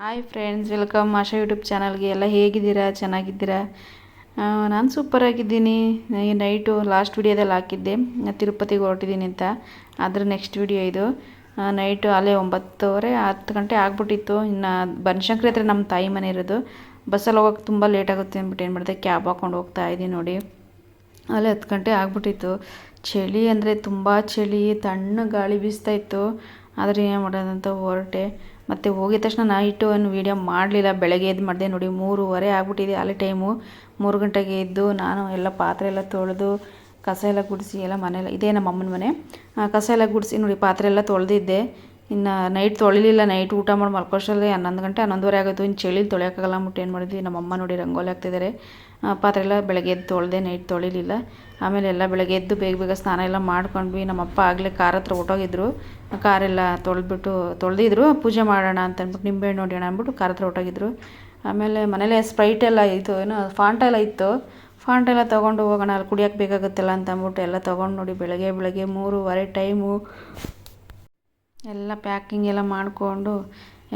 Hi friends welcome Asha YouTube ಚಾನಲ್ಗೆ ಎಲ್ಲ ಹೇಗಿದ್ದೀರಾ? ಚೆನ್ನಾಗಿದ್ದೀರಾ? ನಾನು ಸೂಪರಾಗಿದ್ದೀನಿ ನೈಟು ಲಾಸ್ಟ್ ವಿಡಿಯೋದಲ್ಲಿ ಹಾಕಿದ್ದೆ. ತಿರುಪತಿಗೆ ಹೊರಟಿದ್ದೀನಿ ಅಂತ. ಅದ್ರ ನೆಕ್ಸ್ಟ್ ವಿಡಿಯೋ ಇದು. ನೈಟು ಅಲ್ಲೇ ಒಂಬತ್ತುವರೆ, ಹತ್ತು ಗಂಟೆ ಆಗ್ಬಿಟ್ಟಿತ್ತು. ಇನ್ನು ಬನಶಂಕರಿ ಹತ್ರ ನಮ್ಮ ತಾಯಿ ಮನೆ ಇರೋದು. ಬಸ್ಸಲ್ಲಿ ಹೋಗೋಕೆ ತುಂಬ ಲೇಟ್ ಆಗುತ್ತೆ ಅಂದ್ಬಿಟ್ಟು ಏನು ಮಾಡಿದೆ? ಕ್ಯಾಬ್ ಹಾಕ್ಕೊಂಡು ಹೋಗ್ತಾ ಇದ್ದೀನಿ ನೋಡಿ. ಅಲ್ಲೇ ಹತ್ತು ಗಂಟೆ ಆಗ್ಬಿಟ್ಟಿತ್ತು. ಚಳಿ ಅಂದರೆ ತುಂಬ ಚಳಿ ತಣ್ಣ ಗಾಳಿ ಬೀಸ್ತಾ ಇತ್ತು. ಆದರೆ ಏನು ಮಾಡೋದಂತ ಹೊರಟೆ. ಮತ್ತು ಹೋಗಿದ ತಕ್ಷಣ ನೈಟು ಒಂದು ವೀಡಿಯೋ ಮಾಡಲಿಲ್ಲ. ಬೆಳಗ್ಗೆ ಎದ್ದು ಮಾಡಿದೆ ನೋಡಿ ಮೂರುವರೆ ಆಗ್ಬಿಟ್ಟಿದೆ ಅಲ್ಲಿ ಟೈಮು ಮೂರು ಗಂಟೆಗೆ ಎದ್ದು ನಾನು ಎಲ್ಲ ಪಾತ್ರೆ ಎಲ್ಲ ತೊಳೆದು ಕಸ ಎಲ್ಲ ಗುಡಿಸಿ ಎಲ್ಲ ಮನೆಯಲ್ಲ, ಇದೇ ನಮ್ಮ ಅಮ್ಮನ ಮನೆ. ಕಸ ಎಲ್ಲ ಗುಡಿಸಿ ನೋಡಿ ಪಾತ್ರೆ ಎಲ್ಲ ತೊಳೆದಿದ್ದೆ. ಇನ್ನು ನೈಟ್ ತೊಳಿಲಿಲ್ಲ ನೈಟ್ ಊಟ ಮಾಡಿ ಮಲ್ಕೋಷ್ಟರಲ್ಲಿ ಹನ್ನೊಂದು ಗಂಟೆ, ಹನ್ನೊಂದುವರೆ ಆಗೋದು ಇನ್ನು ಚಳಿಲಿ ತೊಳೆಯೋಕ್ಕಾಗಲ್ಲ ಅಂದ್ಬಿಟ್ಟು ಏನು ಮಾಡಿದ್ವಿ ನಮ್ಮ ಅಮ್ಮ ನೋಡಿ ರಂಗೋಲಿ ಹಾಕ್ತಿದ್ದಾರೆ ಪಾತ್ರೆ ಎಲ್ಲ ಬೆಳಗ್ಗೆ ಎದ್ದು ತೊಳೆದೆ ನೈಟ್ ತೊಳಿಲಿಲ್ಲ. ಆಮೇಲೆ ಎಲ್ಲ ಬೆಳಗ್ಗೆ ಎದ್ದು ಬೇಗ ಬೇಗ ಸ್ನಾನ ಎಲ್ಲ ಮಾಡ್ಕೊಂಡ್ವಿ. ನಮ್ಮ ಅಪ್ಪ ಆಗಲೇ ಕಾರ್ ಹತ್ರ ಹೊಟ್ಟೋಗಿದ್ರು ಕಾರೆಲ್ಲ ತೊಳೆದ್ಬಿಟ್ಟು ತೊಳೆದಿದ್ರು ಪೂಜೆ ಮಾಡೋಣ ಅಂತ ಅಂದ್ಬಿಟ್ಟು ನಿಂಬೆಹಣ್ಣು ನೋಡೋಣ ಅಂದ್ಬಿಟ್ಟು ಕಾರ್ ಹತ್ರ ಹೊಟ್ಟೋಗಿದ್ರು ಆಮೇಲೆ ಮನೇಲೆ ಸ್ಪ್ರೈಟ್ ಎಲ್ಲ ಇತ್ತು ಏನೋ ಫಾಂಟ್ ಎಲ್ಲ ಇತ್ತು. ಫಾಂಟ್ ಎಲ್ಲ ತೊಗೊಂಡು ಹೋಗೋಣ, ಅಲ್ಲಿ ಕುಡಿಯೋಕೆ ಬೇಕಾಗುತ್ತಲ್ಲ ಅಂತ ಅಂದ್ಬಿಟ್ಟು ಎಲ್ಲ ತೊಗೊಂಡು ನೋಡಿ ಬೆಳಗ್ಗೆ ಬೆಳಗ್ಗೆ ಮೂರುವರೆ ಟೈಮು ಎಲ್ಲ ಪ್ಯಾಕಿಂಗ್ ಎಲ್ಲ ಮಾಡಿಕೊಂಡು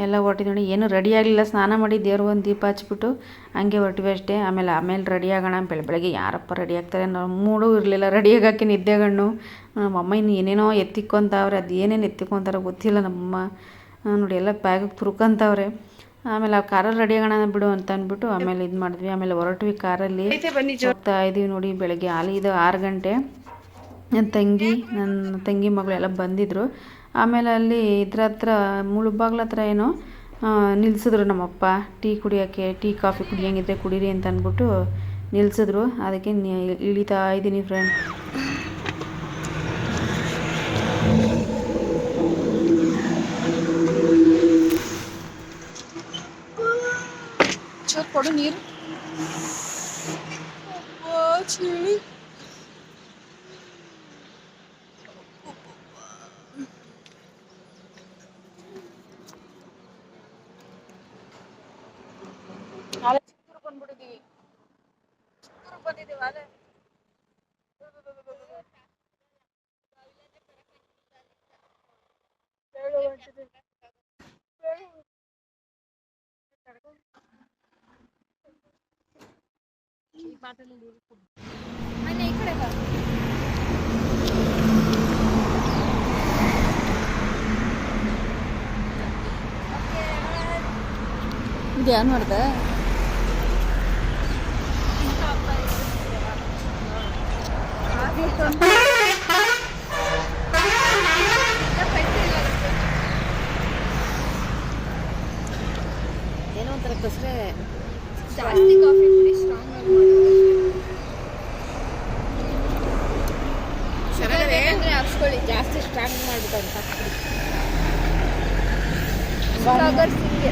ಎಲ್ಲ ಹೊರಟಿದ್ವಿ ನೋಡಿ. ಏನು ರೆಡಿ ಆಗಲಿಲ್ಲ. ಸ್ನಾನ ಮಾಡಿ ದೇವ್ರಿಗೆ ಒಂದು ದೀಪ ಹಚ್ಬಿಟ್ಟು ಹಂಗೆ ಹೊರಟಿವಿ ಅಷ್ಟೇ. ಆಮೇಲೆ ಆಮೇಲೆ ರೆಡಿ ಆಗೋಣ ಬೆಳ ಬೆಳಗ್ಗೆ ಯಾರಪ್ಪ ರೆಡಿ ಆಗ್ತಾರೆ ನಾವು ಮೂಡು ಇರಲಿಲ್ಲ. ರೆಡಿ ಆಗೋಕ್ಕೆ ನಿದ್ದೆಗಣ್ಣು ನಮ್ಮಮ್ಮ ಇನ್ನು ಏನೇನೋ ಎತ್ತಿಕ್ಕೊಂತವ್ರೆ. ಅದು ಏನೇನು ಎತ್ತಿಕ್ಕೊಂತಾರೋ ಗೊತ್ತಿಲ್ಲ ನಮ್ಮಮ್ಮ ನೋಡಿ ಎಲ್ಲ ಬ್ಯಾಗಿಗೆ ತುರ್ಕೊಂತವ್ರೆ. ಆಮೇಲೆ ಆ ಕಾರಲ್ಲಿ ರೆಡಿ ಆಗೋಣ ಬಿಡು ಅಂತ ಅಂದ್ಬಿಟ್ಟು ಆಮೇಲೆ ಇದು ಮಾಡಿದ್ವಿ. ಆಮೇಲೆ ಹೊರಟ್ವಿ ಕಾರಲ್ಲಿ. ಹೋಗ್ತಾ ಇದೀವಿ ನೋಡಿ ಬೆಳಗ್ಗೆ ಆಲಿದು ಆರು ಗಂಟೆ. ನನ್ನ ತಂಗಿ ನನ್ನ ತಂಗಿ ಮಗಳು ಎಲ್ಲ ಬಂದಿದ್ದರು ಆಮೇಲೆ ಅಲ್ಲಿ ಇದ್ರ ಹತ್ರ ಮುಳುಬಾಗ್ಲ ಹತ್ರ ಏನೋ ನಿಲ್ಲಿಸಿದ್ರು ನಮ್ಮಪ್ಪ. ಟೀ ಕುಡಿಯೋಕ್ಕೆ, ಟೀ ಕಾಫಿ ಕುಡಿಯೋಂಗಿದ್ರೆ ಕುಡೀರಿ ಅಂತ ಅಂದ್ಬಿಟ್ಟು ನಿಲ್ಸಿದ್ರು. ಅದಕ್ಕೆ ಇಳಿತಾ ಇದ್ದೀನಿ ಫ್ರೆಂಡ್ ಕೊಡು ನೀರು. ಚಳಿ ಚಿತ್ತೂರು ಬಂದಿದ್ದೀವಿ ಅಲ್ಲೇ ಏಳು ಗಂಟೆ ಮನೆ ಈ ಕಡೆ ಬಾ ಧ್ಯಾನ ಮಾಡ್ದೆ ಏನೋ ಒಂಥರ ಕಸ್ರೆ ಜಾಸ್ತಿ ಕಾಫಿ ಕುಡಿ ಸ್ಟ್ರಾಂಗ್ ಆಗಿ ಚೆನ್ನಾಗಿದೆ ಅಂದ್ರೆ ಹಾಕ್ಸ್ಕೊಳ್ಳಿ ಜಾಸ್ತಿ ಸ್ಟ್ರಾಂಗ್ ಮಾಡ್ಬಿಟ್ಟು ವ್ಲಾಗರ್ಸ್ ಹಿಂಗೆ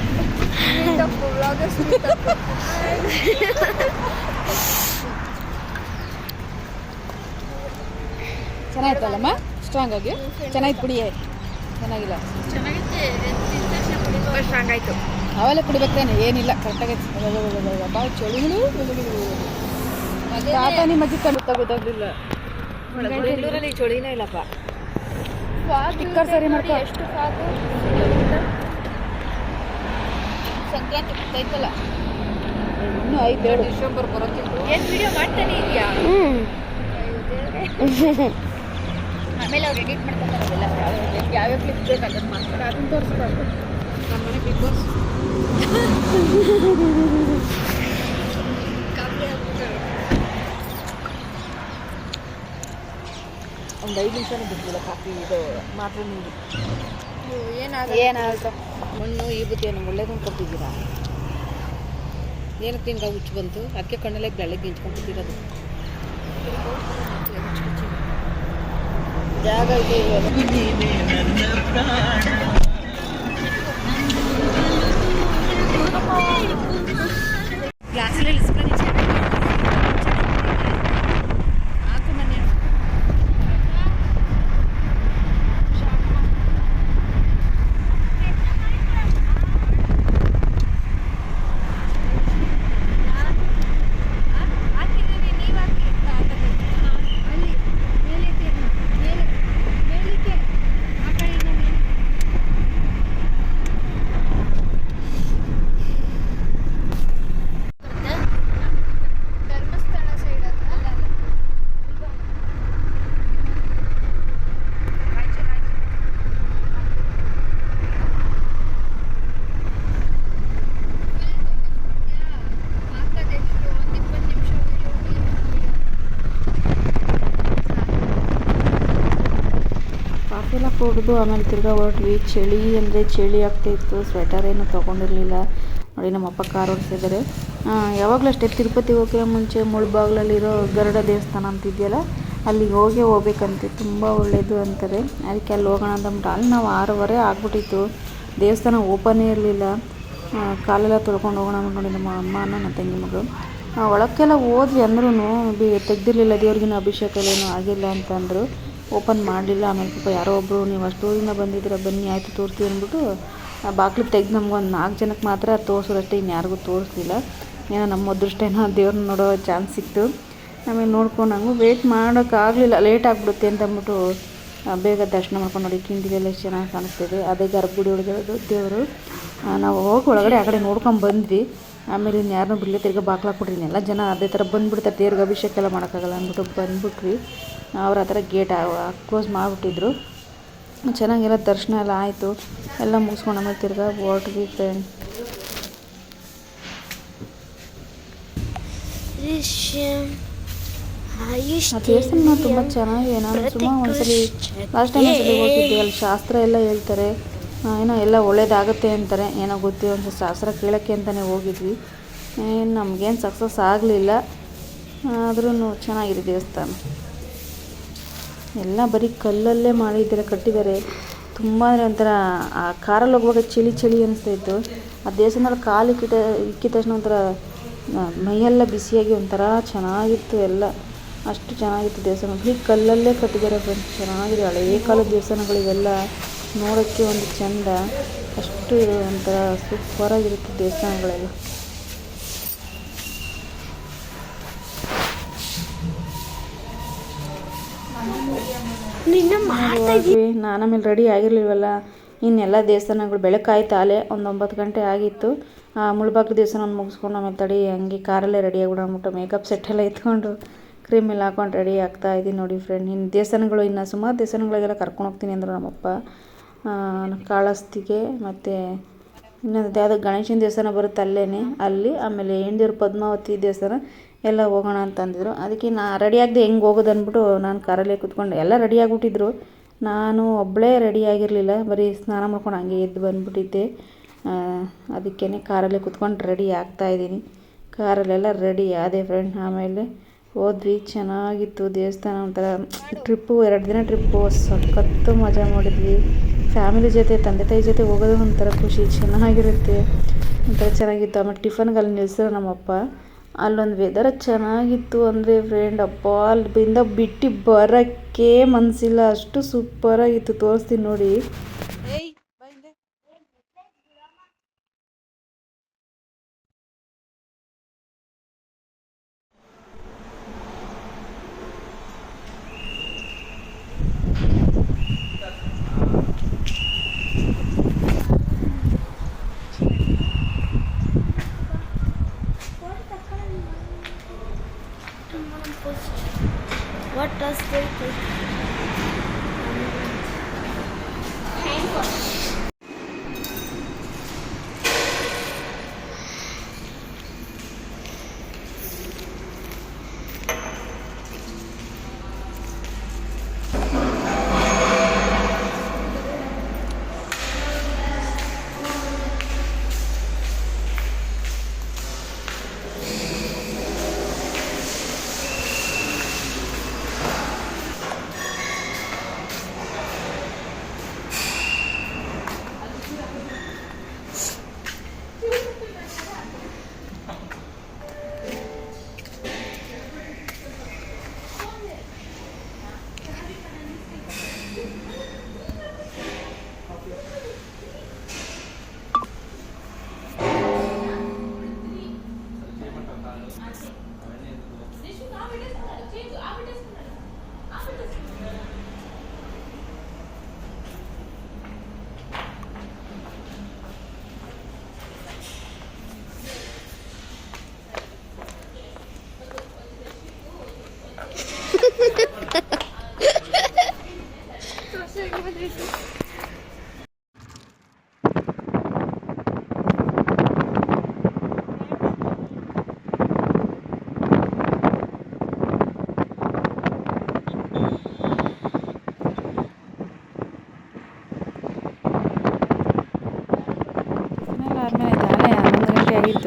ಚೆನ್ನಾಗಿತ್ತಲ್ಲಮ್ಮ? ಸ್ಟ್ರಾಂಗ್ ಆಗಿ? ಚೆನ್ನಾಗಿತ್ತು ಕುಡಿಯೇ ಚೆನ್ನಾಗಿಲ್ಲ. ತುಂಬ ಸ್ಟ್ರಾಂಗ್ ಆಯಿತು. ಅವೆಲ್ಲ ಕುಡಿಬೇಕೇನೆ ಏನಿಲ್ಲ. ಕರೆಕ್ಟಾಗಿ ಬಾವು ಚಳಿಗಳು ತಾತ ನಿಮ್ಮ ಅಜ್ಜಿ ತಗೋದಾಗಲಿಲ್ಲ ಬೆಂಗಳೂರಲ್ಲಿ ಚಳಿನೇ ಇಲ್ಲಪ್ಪ. ಸರಿ ಮಾಡ್ಕೊ. ಎಷ್ಟು ಫಾಗು ಗೊತ್ತಾಯ್ತಲ್ಲ ಇನ್ನೂ ಐದು ಎರಡು ಡಿಸೆಂಬರ್ ಬರೋತ್ತಿತ್ತು ಏನು ವಿಡಿಯೋ ಮಾಡ್ತಾನೆ ಇದೆಯಾ? ಆಮೇಲೆ ಅವ್ರು ಎಡಿಟ್ ಮಾಡ್ತಾರೆ ಮಾಡ್ಕೊತಾರಲ್ಲ ಯಾವ್ಯಾವ ಕ್ಲಿಪ್ ಬೇಕು ಅದನ್ನು ಮಾಡ್ತಾರೆ ಅದನ್ನ ತೋರಿಸ್ಬಾರ್ದು. ನಮ್ಮ ಮನೆ ಬಿಗ್ ಬಾಸ್ ಒಂದು ಐದು ನಿಮಿಷನೂ ಬಿಟ್ಟಿಲ್ಲ ಕಾಫಿ ಇದು ಮಾತ್ರ ನಿಮಗೆ ಏನಾಗ ಏನಾಯ್ತು ಮಣ್ಣು ಈ ಬುದ್ಧಿ ನಮ್ಗೆ ಒಳ್ಳೇದನ್ನು ಕೊಟ್ಟಿದ್ದೀರಾ? ಏನಕ್ಕೆ ನಿನ್ಗೆ ಹುಚ್ಚು ಬಂತು ಅದಕ್ಕೆ ಕಣ್ಣಲ್ಲೇ ಬೆಳಗ್ಗೆ ಗಿಂಚ್ಕೊಂಡ್ಬಿಟ್ಟಿರೋದು ಜಾಗ ಇದೆ ಇವಾಗ. ಗ್ಲಾಸಲ್ಲಿ ಕುಡಿದು ಆಮೇಲೆ ತಿರ್ಗಾ ಹೊರಟ್ವಿ. ಚಳಿ ಅಂದರೆ ಚಳಿ ಆಗ್ತಾಯಿತ್ತು ಸ್ವೆಟರ್ ಏನು ತೊಗೊಂಡಿರಲಿಲ್ಲ. ನೋಡಿ ನಮ್ಮಪ್ಪ ಕಾರ್ ಓಡಿಸಿದ್ದಾರೆ ಯಾವಾಗಲೂ ಅಷ್ಟೇ ತಿರುಪತಿ ಹೋಗೋಕೆ ಮುಂಚೆ ಮುಳ್ಬಾಗ್ಲಲ್ಲಿರೋ ಗರುಡ ದೇವಸ್ಥಾನ ಅಂತಿದೆಯಲ್ಲ ಅಲ್ಲಿಗೆ ಹೋಗೇ ಹೋಗ್ಬೇಕಂತೆ. ತುಂಬ ಒಳ್ಳೆಯದು ಅಂತಾರೆ. ಅದಕ್ಕೆ ಅಲ್ಲಿ ಹೋಗೋಣ ಅಂತಂದ್ಬಿಟ್ಟು ಅಲ್ಲಿ ನಾವು ಆರೂವರೆ ಆಗ್ಬಿಟ್ಟಿತ್ತು. ದೇವಸ್ಥಾನ ಓಪನೇ ಇರಲಿಲ್ಲ. ಕಾಲೆಲ್ಲ ತೊಳ್ಕೊಂಡು ಹೋಗೋಣ ನೋಡಿ ನಮ್ಮ ಅಮ್ಮ ನನ್ನ ತಂಗಿ ಮಗಳು. ಒಳಕ್ಕೆಲ್ಲ ಹೋದ್ವಿ ಅಂದ್ರೂ ಬಿ ತೆಗ್ದಿರಲಿಲ್ಲ. ದೇವ್ರಿಗಿನ ಅಭಿಷೇಕ ಏನೂ ಆಗಿಲ್ಲ ಅಂತಂದರು ಓಪನ್ ಮಾಡಲಿಲ್ಲ. ಆಮೇಲೆ ಪಾಪ ಯಾರೋ ಒಬ್ಬರು ನೀವು ಅಷ್ಟು ದೂರದಿಂದ ಬಂದಿದ್ದೀರ, ಬನ್ನಿ, ಆಯಿತು, ತೋರಿಸ್ತೀವಿ ಅಂದ್ಬಿಟ್ಟು ಬಾಗಿಲು ತೆಗೆದು ನಮ್ಗೆ ಒಂದು ನಾಲ್ಕು ಜನಕ್ಕೆ ಮಾತ್ರ ತೋರಿಸೋದಷ್ಟೇ ಇನ್ಯಾರಿಗೂ ತೋರಿಸ್ಲಿಲ್ಲ. ಏನೋ ನಮ್ಮ ಅದೃಷ್ಟ ದೇವ್ರನ್ನ ನೋಡೋ ಚಾನ್ಸ್ ಸಿಕ್ತು. ಆಮೇಲೆ ನೋಡ್ಕೊಂಡು ಹಂಗೂ ವೆಯ್ಟ್ ಮಾಡೋಕ್ಕಾಗಲಿಲ್ಲ. ಲೇಟ್ ಆಗಿಬಿಡುತ್ತೆ ಅಂತ ಅಂದ್ಬಿಟ್ಟು ಬೇಗ ದರ್ಶನ ಮಾಡ್ಕೊಂಡು ನೋಡಿ, ಕಿಂಡಿಗೆಲ್ಲ ಎಷ್ಟು ಚೆನ್ನಾಗಿ ಕಾಣಿಸ್ತಿದೆ ಅದೇ ಗರ್ಭಗುಡಿ ಒಳಗೆ ದೇವರು. ನಾವು ಹೋಗಿ ಒಳಗಡೆ ಆ ಕಡೆ ನೋಡ್ಕೊಂಡು ಬಂದ್ವಿ. ಆಮೇಲೆ ಇನ್ನು ಯಾರನ್ನೂ ಬಿಡಲಿ, ತಿರ್ಗಿ ಹಾಕ್ಬಿಟ್ರಿ ಎಲ್ಲ ಜನ ಅದೇ ಥರ ಬಂದುಬಿಡ್ತಾರೆ ದೇವ್ರಿಗೆ ಅಭಿಷೇಕ ಎಲ್ಲ ಮಾಡೋಕ್ಕಾಗಲ್ಲ ಅಂದ್ಬಿಟ್ಟು ಬಂದ್ಬಿಟ್ವಿ. ಅವ್ರು ಆ ಥರ ಗೇಟ್ ಕ್ಲೋಸ್ ಮಾಡಿಬಿಟ್ಟಿದ್ರು. ಚೆನ್ನಾಗೆಲ್ಲ ದರ್ಶನ ಎಲ್ಲ ಆಯಿತು. ಎಲ್ಲ ಮುಗಿಸ್ಕೊಂಡು ಆಮೇಲೆ ತಿರ್ಗಾ ಫ್ರೆಂಡ್ ಆ ದೇವಸ್ಥಾನ ತುಂಬ ಚೆನ್ನಾಗಿದೆ. ನಾನು ಸುಮಾರು ಒಂದ್ಸಲಿ ಲಾಸ್ಟ್ ಟೈಮ್ ಒಂದ್ಸಲಿ ಹೋಗಿದ್ದೆ, ಅಲ್ಲಿ ಶಾಸ್ತ್ರ ಎಲ್ಲ ಹೇಳ್ತಾರೆ. ಏನೋ ಎಲ್ಲ ಒಳ್ಳೇದಾಗುತ್ತೆ ಅಂತಾರೆ. ಏನೋ ಗೊತ್ತಿ ಒಂದು ಶಾಸ್ತ್ರ ಕೇಳೋಕ್ಕೆ ಅಂತಲೇ ಹೋಗಿದ್ವಿ. ಏನು ನಮಗೇನು ಸಕ್ಸಸ್ ಆಗಲಿಲ್ಲ. ಆದ್ರೂ ಚೆನ್ನಾಗಿದೆ ದೇವಸ್ಥಾನ. ಎಲ್ಲ ಬರೀ ಕಲ್ಲಲ್ಲೇ ಮಾಡಿದ್ದಾರೆ, ಕಟ್ಟಿದ್ದಾರೆ. ತುಂಬ ಒಂಥರ, ಆ ಕಾರಲ್ಲಿ ಹೋಗುವಾಗ ಚಳಿ ಚಳಿ ಅನಿಸ್ತಾ ಇತ್ತು. ಆ ದೇವಸ್ಥಾನದಲ್ಲಿ ಕಾಲು ಇಕ್ಕಿದ ಇಕ್ಕಿದ ತಕ್ಷಣ ಒಂಥರ ಮೈಯೆಲ್ಲ ಬಿಸಿಯಾಗಿ ಒಂಥರ ಚೆನ್ನಾಗಿತ್ತು ಎಲ್ಲ. ಅಷ್ಟು ಚೆನ್ನಾಗಿತ್ತು ದೇವಸ್ಥಾನ. ಬರೀ ಕಲ್ಲಲ್ಲೇ ಕಟ್ಟಿದ್ದಾರೆ ಫ್ರೆಂಡ್ಸ್. ಚೆನ್ನಾಗಿದೆ. ಹಳೆಯ ಕಾಲದ ದೇವಸ್ಥಾನಗಳು ಇವೆಲ್ಲ ನೋಡೋಕ್ಕೆ ಒಂದು ಚೆಂದ. ಅಷ್ಟು ಒಂಥರ ಸೂಪರಾಗಿರುತ್ತೆ ದೇವಸ್ಥಾನಗಳೆಲ್ಲ. ನಾನು ಆಮೇಲೆ ರೆಡಿ ಆಗಿರ್ಲಿಲ್ವಲ್ಲ? ಇನ್ನೆಲ್ಲ ದೇವಸ್ಥಾನಗಳು ಬೆಳಕಾಯ್ತು ಆಲೆ ಒಂದು ಒಂಬತ್ತು ಗಂಟೆ ಆಗಿತ್ತು. ಮುಳ್ಬಾಗ್ಲು ದೇವಸ್ಥಾನ ಮುಗಿಸ್ಕೊಂಡು ಆಮೇಲೆ ತಡಿ, ಹಂಗೆ ಕಾರಲ್ಲೇ ರೆಡಿ ಆಗ್ಬಿಡೋಣ ಅಂದ್ಬಿಟ್ಟು ಮೇಕಪ್ ಸೆಟ್ ಎಲ್ಲ ಎತ್ಕೊಂಡು ಕ್ರೀಮ್ ಎಲ್ಲ ಹಾಕೊಂಡು ರೆಡಿ ಆಗ್ತಾ ಇದ್ದೀನಿ ನೋಡಿ ಫ್ರೆಂಡ್ ಇನ್ನು ದೇವಸ್ಥಾನಗಳು, ಇನ್ನು ಸುಮಾರು ದೇವಸ್ಥಾನಗಳಿಗೆಲ್ಲ ಕರ್ಕೊಂಡು ಹೋಗ್ತೀನಿ ಅಂದರು ನಮ್ಮಪ್ಪ. ಕಾಳಸ್ತಿಗೆ ಮತ್ತು ಇನ್ನೊಂದು ಯಾವುದೋ ಗಣೇಶನ ದೇವಸ್ಥಾನ ಬರುತ್ತೆ ಅಲ್ಲೇ ಅಲ್ಲಿ ಆಮೇಲೆ ಹೆಂಡಿಯರು ಪದ್ಮಾವತಿ ದೇವಸ್ಥಾನ. ಎಲ್ಲ ಹೋಗೋಣ ಅಂತಂದಿದ್ರು. ಅದಕ್ಕೆ ನಾ ರೆಡಿ ಆಗದೆ ಹೆಂಗೆ ಹೋಗೋದು ಅಂದ್ಬಿಟ್ಟು ನಾನು ಕಾರಲ್ಲೇ ಕೂತ್ಕೊಂಡು. ಎಲ್ಲ ರೆಡಿ ಆಗಿಬಿಟ್ಟಿದ್ರು. ನಾನು ಒಬ್ಬಳೇ ರೆಡಿ ಆಗಿರಲಿಲ್ಲ. ಬರೀ ಸ್ನಾನ ಮಾಡ್ಕೊಂಡು ಹಂಗೆ ಎದ್ದು ಬಂದುಬಿಟ್ಟಿದ್ದೆ. ಅದಕ್ಕೇ ಕಾರಲ್ಲೇ ಕೂತ್ಕೊಂಡು ರೆಡಿ ಆಗ್ತಾಯಿದ್ದೀನಿ ಕಾರಲ್ಲೆಲ್ಲ ರೆಡಿ ಆದೆ ಫ್ರೆಂಡ್ ಆಮೇಲೆ ಹೋದ್ವಿ. ಚೆನ್ನಾಗಿತ್ತು ದೇವಸ್ಥಾನ ಒಂಥರ. ಟ್ರಿಪ್ಪು ಎರಡು ದಿನ ಟ್ರಿಪ್ಪು ಸಖತ್ತು ಮಜಾ ಮಾಡಿದ್ವಿ. ಫ್ಯಾಮಿಲಿ ಜೊತೆ, ತಂದೆ ತಾಯಿ ಜೊತೆ ಹೋಗೋದು ಒಂಥರ ಖುಷಿ. ಚೆನ್ನಾಗಿರುತ್ತೆ. ಒಂಥರ ಚೆನ್ನಾಗಿತ್ತು. ಆಮೇಲೆ ಟಿಫನ್ಗೆ ಅಲ್ಲಿ ನಿಲ್ಸಿದ್ರು ನಮ್ಮಪ್ಪ. ಅಲ್ಲೊಂದು ವೆದರ್ ಚೆನ್ನಾಗಿತ್ತು ಅಂದರೆ ಫ್ರೆಂಡ್ ಅಪ್ಪ ಅಲ್ಲಿಂದ ಬಿಟ್ಟು ಬರೋಕ್ಕೆ ಮನಸ್ಸಿಲ್ಲ ಅಷ್ಟು ಸೂಪರಾಗಿತ್ತು ತೋರಿಸ್ತೀನಿ ನೋಡಿ. What does they do?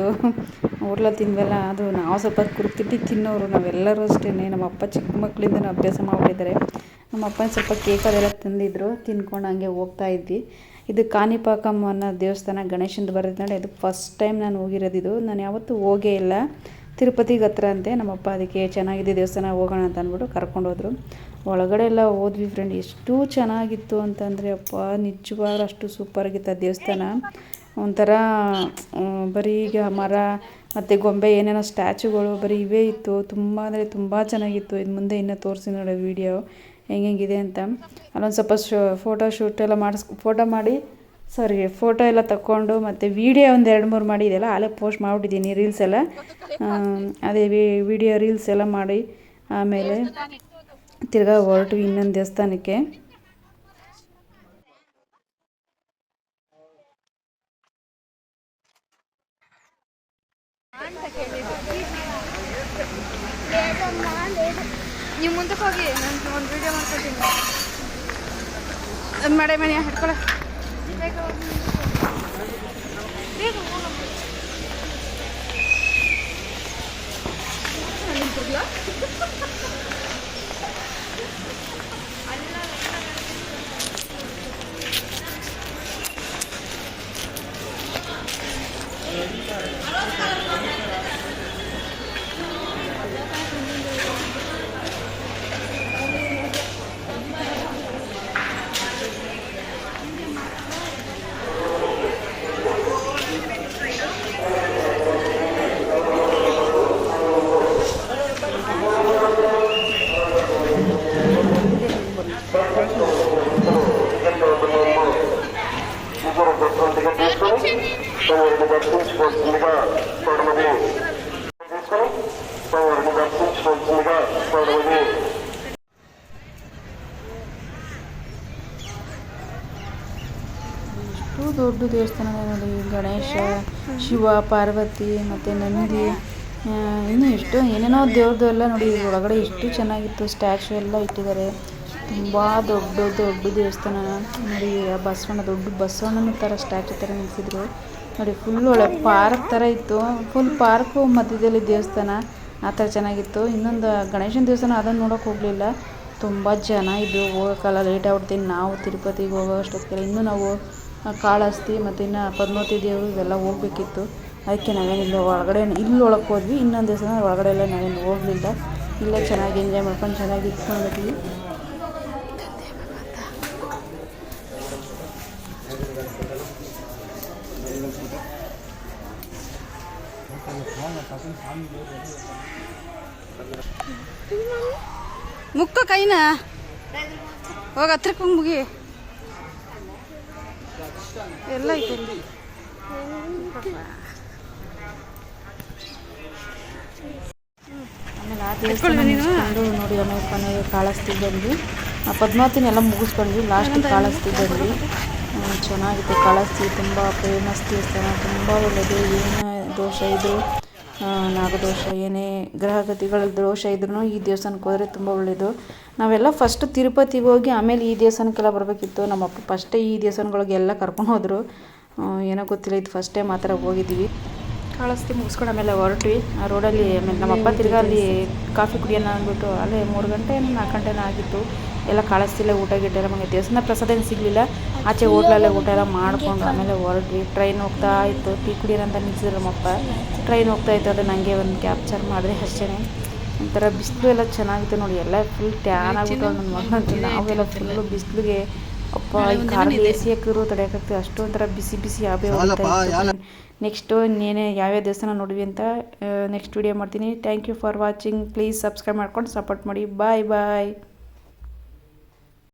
ಆಗಿತ್ತು ಊರ್ಲ ತಿಂದ್ವಲ್ಲ ಅದು ನಾವು ಸ್ವಲ್ಪ ಕುರುಕ್ತಿಟ್ಟು ತಿನ್ನೋರು ನಾವೆಲ್ಲರೂ ಅಷ್ಟೇ ನಮ್ಮ ಅಪ್ಪ ಚಿಕ್ಕ ಮಕ್ಕಳಿಂದ ಅಭ್ಯಾಸ ಮಾಡಿಬಿಟ್ಟಿದ್ದಾರೆ. ನಮ್ಮ ಅಪ್ಪನ ಸ್ವಲ್ಪ ಕೇಕ್ ಅದೆಲ್ಲ ತಂದಿದ್ರು, ತಿನ್ಕೊಂಡು ಹಂಗೆ ಹೋಗ್ತಾ ಇದ್ವಿ. ಇದು ಕಾಣಿಪಾಕಂ ಅನ್ನೋ ದೇವಸ್ಥಾನ ಗಣೇಶಂದು ಬರೋದು ಇದು ಫಸ್ಟ್ ಟೈಮ್ ನಾನು ಹೋಗಿರೋದಿದು ನಾನು ಯಾವತ್ತೂ ಹೋಗೇ ಇಲ್ಲ. ತಿರುಪತಿಗೆ ಹತ್ರ ಅಂತೆ. ನಮ್ಮಪ್ಪ ಅದಕ್ಕೆ ಚೆನ್ನಾಗಿದೆ ದೇವಸ್ಥಾನ, ಹೋಗೋಣ ಅಂತ ಅಂದ್ಬಿಟ್ಟು ಕರ್ಕೊಂಡೋದ್ರು ಒಳಗಡೆ ಎಲ್ಲ ಹೋದ್ವಿ ಫ್ರೆಂಡ್ ಎಷ್ಟು ಚೆನ್ನಾಗಿತ್ತು ಅಂತಂದರೆ, ಅಪ್ಪ ನಿಜವಾಗ್ಲೂ ಅಷ್ಟು ಸೂಪರಾಗಿತ್ತು ಆ ದೇವಸ್ಥಾನ. ಒಂಥರ ಬರೀ ಈಗ ಮರ ಮತ್ತು ಗೊಂಬೆ ಏನೇನೋ ಸ್ಟ್ಯಾಚುಗಳು ಬರೀ ಇವೇ ಇತ್ತು. ತುಂಬ ಅಂದರೆ ತುಂಬ ಚೆನ್ನಾಗಿತ್ತು. ಇನ್ನು ಮುಂದೆ ಇನ್ನೂ ತೋರಿಸಿ ನೋಡಿ ವಿಡಿಯೋ ಹೆಂಗೆಂಗಿದೆ ಅಂತ. ಅಲ್ಲೊಂದು ಸ್ವಲ್ಪ ಶೋ ಫೋಟೋ ಶೂಟ್ ಎಲ್ಲ ಮಾಡಿಸ್ ಫೋಟೋ ಮಾಡಿ ಸಾರಿ ಫೋಟೋ ಎಲ್ಲ ತಗೊಂಡು ಮತ್ತು ವೀಡಿಯೋ ಒಂದು ಎರಡು ಮೂರು ಮಾಡಿ ಇದೆಲ್ಲ ಅಲ್ಲೇ ಪೋಸ್ಟ್ ಮಾಡಿಬಿಟ್ಟಿದ್ದೀನಿ ರೀಲ್ಸ್ ಎಲ್ಲ. ಅದೇ ವಿಡಿಯೋ ರೀಲ್ಸ್ ಎಲ್ಲ ಮಾಡಿ ಆಮೇಲೆ ತಿರ್ಗಾ ಹೊರಟು ಇನ್ನೊಂದು ದೇವಸ್ಥಾನಕ್ಕೆ. ಹೋಗಿ ನನಗೆ ಒಂದು ವಿಡಿಯೋ ಮಾಡ್ಕೊತೀನಿ ಮಡೆ ಮನೆ ಹಿಡ್ಕೊಳ್ಳೆ from ಎಷ್ಟು ದೊಡ್ಡ ದೇವಸ್ಥಾನ ನೋಡಿ ಗಣೇಶ, ಶಿವ, ಪಾರ್ವತಿ ಮತ್ತೆ ನಂದಿ ಇನ್ನೂ ಎಷ್ಟು ಏನೇನೋ ದೇವ್ರದ್ದು ಎಲ್ಲ ನೋಡಿ, ಒಳಗಡೆ ಎಷ್ಟು ಚೆನ್ನಾಗಿತ್ತು, ಸ್ಟ್ಯಾಚು ಎಲ್ಲ ಇಟ್ಟಿದ್ದಾರೆ. ತುಂಬ ದೊಡ್ಡ ದೊಡ್ಡ ದೇವಸ್ಥಾನ. ನೋಡಿ ಬಸವಣ್ಣ, ದೊಡ್ಡ ಬಸವಣ್ಣನ ಥರ ಸ್ಟ್ಯಾಚು ಥರ ನಿಂತಿದ್ರು ನೋಡಿ ಫುಲ್ ಒಳ್ಳೆ ಪಾರ್ಕ್ ಥರ ಇತ್ತು. ಫುಲ್ ಪಾರ್ಕು ಮಧ್ಯದಲ್ಲಿ ದೇವಸ್ಥಾನ. ಆ ಥರ ಚೆನ್ನಾಗಿತ್ತು. ಇನ್ನೊಂದು, ಗಣೇಶನ ದಿವಸನೂ ಅದನ್ನು ನೋಡೋಕೆ ಹೋಗಲಿಲ್ಲ. ತುಂಬ ಜನ ಇದ್ದರು ಹೋಗೋಕ್ಕಲ್ಲ ಲೇಟ್ ಆಗ್ಬಿಡ್ತೀನಿ ನಾವು ತಿರುಪತಿಗೆ ಹೋಗೋ ಅಷ್ಟೊತ್ತಿಗೆ ಇನ್ನೂ ನಾವು ಕಾಳಹಸ್ತಿ ಮತ್ತು ಇನ್ನು ಪದ್ಮಾವತಿ ದೇವರು ಇವೆಲ್ಲ ಹೋಗ್ಬೇಕಿತ್ತು. ಅದಕ್ಕೆ ನಾವೇನಿಲ್ಲ ಒಳಗಡೆ, ಇಲ್ಲಿ ಒಳಗೆ ಹೋದ್ವಿ. ಇನ್ನೊಂದು ದಿವಸ ಒಳಗಡೆ ಎಲ್ಲ ನಾವೇನು ಹೋಗಲಿಲ್ಲ. ಇಲ್ಲೇ ಚೆನ್ನಾಗಿ ಎಂಜಾಯ್ ಮಾಡ್ಕೊಂಡು ಚೆನ್ನಾಗಿ ಇಟ್ಕೊಂಡಿದ್ವಿ. ಮುಕ್ಕ ಕೈನ? ಹೋಗ ಹತ್ರಕ್ಕೆ ಹೋಗಿ ಮುಗಿ. ಎಲ್ಲ ಐತೆ ಆಮೇಲೆ ಆ ದೇವಸ್ಥಾನ ನೋಡಿ ಆಮೇಲೆ ಕೊನೆಗೆ ಪದ್ಮಾವತಿನ ಎಲ್ಲ ಮುಗಿಸ್ಕೊಂಡ್ವಿ ಲಾಸ್ಟ್ ಹ್ಮ್, ಚೆನ್ನಾಗಿತ್ತು ಕಾಳಹಸ್ತಿ ತುಂಬ ಫೇಮಸ್ ದೇವಸ್ಥಾನ ತುಂಬ ಒಳ್ಳೆಯದು ಏನೇ ದೋಷ ಇದ್ದರೂ ನಾಗದೋಷ ಏನೇ ಗ್ರಹಗತಿಗಳ ದೋಷ ಇದ್ರೂ ಈ ದೇವಸ್ಥಾನಕ್ಕೆ ಹೋದರೆ ತುಂಬ ಒಳ್ಳೆಯದು ನಾವೆಲ್ಲ ಫಸ್ಟ್ ತಿರುಪತಿಗೆ ಹೋಗಿ ಆಮೇಲೆ ಈ ದೇವಸ್ಥಾನಕ್ಕೆಲ್ಲ ಬರಬೇಕಿತ್ತು. ನಮ್ಮಪ್ಪ ಫಸ್ಟೇ ಈ ದೇವಸ್ಥಾನಗಳಿಗೆಲ್ಲ ಕರ್ಕೊಂಡು ಹೋದರು. ಏನೋ ಗೊತ್ತಿಲ್ಲ, ಇದು ಫಸ್ಟ್ ಮಾತ್ರ ಹೋಗಿದ್ದೀವಿ. ಕಾಳಸ್ತಿ ಮುಗಿಸ್ಕೊಂಡು ಆಮೇಲೆ ಹೊರಟ್ವಿ. ಆ ರೋಡಲ್ಲಿ ಆಮೇಲೆ ನಮ್ಮಪ್ಪ ತಿರ್ಗಾ ಅಲ್ಲಿ ಕಾಫಿ ಕುಡಿಯೋಣ ಅಂದ್ಬಿಟ್ಟು ಅಲ್ಲೇ ಮೂರು ಗಂಟೆ, ನಾಲ್ಕು ಗಂಟೆನೇ ಆಗಿತ್ತು. ಎಲ್ಲ ಕಳಿಸ್ತಿಲ್ಲ ಊಟ ಗಿಟ ಎಲ್ಲ ನಮಗೆ ದೇವಸ್ಥಾನ ಪ್ರಸಾದ ಏನು ಸಿಗಲಿಲ್ಲ. ಆಚೆ ಹೋಟ್ಲಲ್ಲೇ ಊಟ ಎಲ್ಲ ಮಾಡಿಕೊಂಡು ಆಮೇಲೆ ಹೊರಟ್ವಿ. ಟ್ರೈನ್ ಹೋಗ್ತಾ ಇತ್ತು. ಟೀ ಕುಡಿಯೋರಂತ ನಿಲ್ಸಿದ್ರು ನಮ್ಮಪ್ಪ ಟ್ರೈನ್ ಹೋಗ್ತಾ ಇತ್ತು ಅದು ನನಗೆ ಒಂದು ಕ್ಯಾಪ್ಚರ್ ಮಾಡಿದೆ ಅಷ್ಟೇ ಒಂಥರ ಬಿಸಿಲು ಎಲ್ಲ ಚೆನ್ನಾಗಿತ್ತು ನೋಡಿ. ಎಲ್ಲ ಫುಲ್ ಟ್ಯಾನ್ ಆಗಿತ್ತು ನನ್ನ ಮಗನಂತೂ ನಾವೆಲ್ಲ ಫುಲ್ಲು ಬಿಸಿಲಿಗೆ ಅಪ್ಪ ಈ ಕಾರ್ ಎ ಸಿ ಹಾಕಿದ್ರು ತಡೆಯೋಕ್ಕಾಗ್ತದೆ ಅಷ್ಟೊಂಥರ ಬಿಸಿ ಬಿಸಿ ಯಾವೇ ನೆಕ್ಸ್ಟು ಇನ್ನೇನೇ ಯಾವ್ಯಾವ ದೇವಸ್ಥಾನ ನೋಡಿವಿ ಅಂತ ನೆಕ್ಸ್ಟ್ ವಿಡಿಯೋ ಮಾಡ್ತೀನಿ. Thank you for watching please subscribe ಮಾಡ್ಕೊಂಡು ಸಪೋರ್ಟ್ ಮಾಡಿ. Bye bye